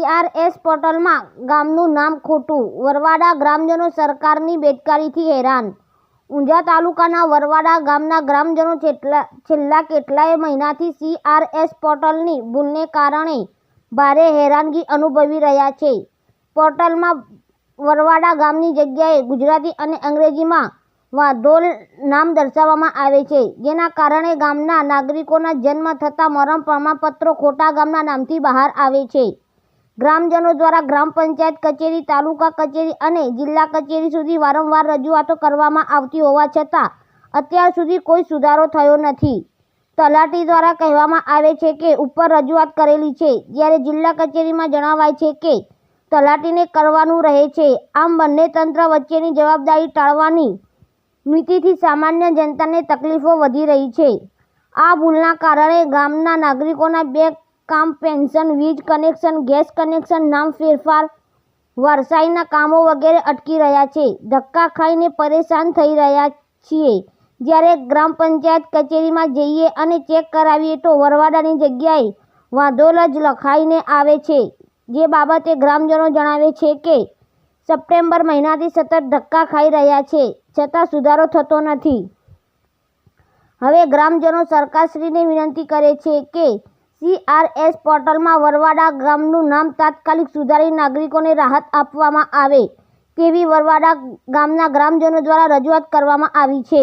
CRS પોર્ટલમાં ગામનું નામ ખોટું. વરવાડા ગ્રામજનો સરકારની બેદકારીથી હેરાન. ઊંઝા તાલુકાના વરવાડા ગામના ગ્રામજનો છેલ્લા કેટલાય મહિનાથી સીઆરએસ પોર્ટલની ભૂલને કારણે ભારે હેરાનગી અનુભવી રહ્યા છે. પોર્ટલમાં વરવાડા ગામની જગ્યાએ ગુજરાતી અને અંગ્રેજીમાં વાંધોલ નામ દર્શાવવામાં આવે છે, જેના કારણે ગામના નાગરિકોના જન્મ થતાં મરણ પ્રમાણપત્રો ખોટા ગામના નામથી બહાર આવે છે. ગ્રામજનો દ્વારા ગ્રામ પંચાયત કચેરી, તાલુકા કચેરી અને જિલ્લા કચેરી સુધી વારંવાર રજૂઆતો કરવામાં આવતી હોવા છતાં અત્યાર સુધી કોઈ સુધારો થયો નથી. તલાટી દ્વારા કહેવામાં આવે છે કે ઉપર રજૂઆત કરેલી છે. જ્યારે જિલ્લા કચેરીમાં જણાવાય છે કે તલાટીને કરવાનું રહે છે. આમ બંને તંત્ર વચ્ચેની જવાબદારી ટાળવાની નીતિથી સામાન્ય જનતાને તકલીફો વધી રહી છે. આ ભૂલના કારણે ગામના નાગરિકોના બેંક કામ, પેન્શન, વીજ કનેક્શન, ગેસ કનેક્શન, નામ ફેરફાર, વારસાઈના કામો વગેરે અટકી રહ્યા છે. ધક્કા ખાઈને પરેશાન થઈ રહ્યા છીએ. જ્યારે ગ્રામ પંચાયત કચેરીમાં જઈએ અને ચેક કરાવીએ તો વરવાડાની જગ્યાએ વાંધોલ જ લખાઈને આવે છે. જે બાબતે ગ્રામજનો જણાવે છે કે, સપ્ટેમ્બર મહિનાથી સતત ધક્કા ખાઈ રહ્યા છે. છતાં સુધારો થતો નથી. હવે ગ્રામજનો સરકારશ્રીને વિનંતી કરે છે કે સીઆરએસ પોર્ટલમાં વરવાડા ગામનું નામ તાત્કાલિક સુધારી નાગરિકોને રાહત આપવામાં આવે, તેવી વરવાડા ગામના ગ્રામજનો દ્વારા રજૂઆત કરવામાં આવી છે.